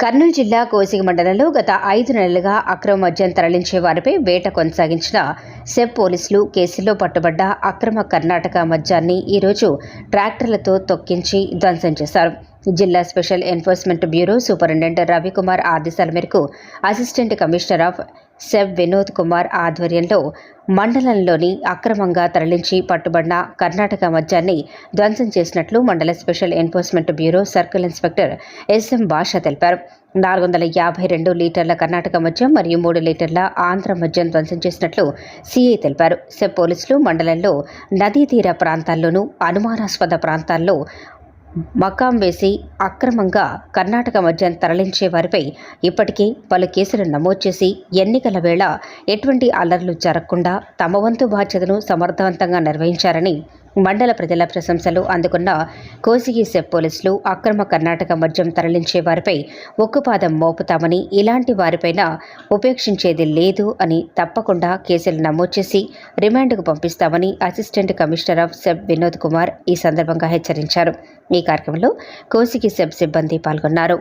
కర్నూలు జిల్లా కోసిగి మండలంలో గత ఐదు నెలలుగా అక్రమ మద్యం తరలించే వారిపై వేట కొనసాగించిన సెబ్ పోలీసులు కేసుల్లో పట్టుబడ్డ అక్రమ కర్ణాటక మద్యాన్ని ఈరోజు ట్రాక్టర్లతో తొక్కించి ధ్వంసం చేశారు. జిల్లా special enforcement bureau superintendent Ravikumar ఆదేశాల మేరకు assistant commissioner of SEB Vinod Kumar ఆధ్వర్యంలో మండలంలోని అక్రమంగా తరలించి పట్టుబడిన కర్ణాటక మద్యాన్ని ధ్వంసం చేసినట్లు మండల special enforcement bureau circle inspector SM Bhasha తెలిపారు. నాలుగు వందల యాభై రెండు లీటర్ల కర్ణాటక మద్యం మరియు మూడు లీటర్ల ఆంధ్ర మద్యం ధ్వంసం చేసినట్లు సీఐ తెలిపారు. సెబ్ పోలీసులు మండలంలో నదీ తీర ప్రాంతాల్లోనూ అనుమానాస్పద ప్రాంతాల్లో మకాం వేసి అక్రమంగా కర్ణాటక మద్యం తరలించే వారిపై ఇప్పటికే పలు కేసులు నమోదు చేసి ఎన్నికల వేళ ఎటువంటి అల్లర్లు జరగకుండా తమ వంతు బాధ్యతను సమర్థవంతంగా నిర్వహించారని మండల ప్రజల ప్రశంసలు అందుకున్న కోసిగి సెబ్ పోలీసులు అక్రమ కర్ణాటక మద్యం తరలించే వారిపై ఒక్కుపాదం మోపుతామని ఇలాంటి వారిపైన ఉపేక్షించేది లేదు అని తప్పకుండా కేసులు నమోదు చేసి రిమాండ్కు పంపిస్తామని assistant commissioner of SEB Vinod Kumar ఈ సందర్భంగా హెచ్చరించారు. ఈ కార్యక్రమంలో కోసిగి సెబ్ సిబ్బంది పాల్గొన్నారు.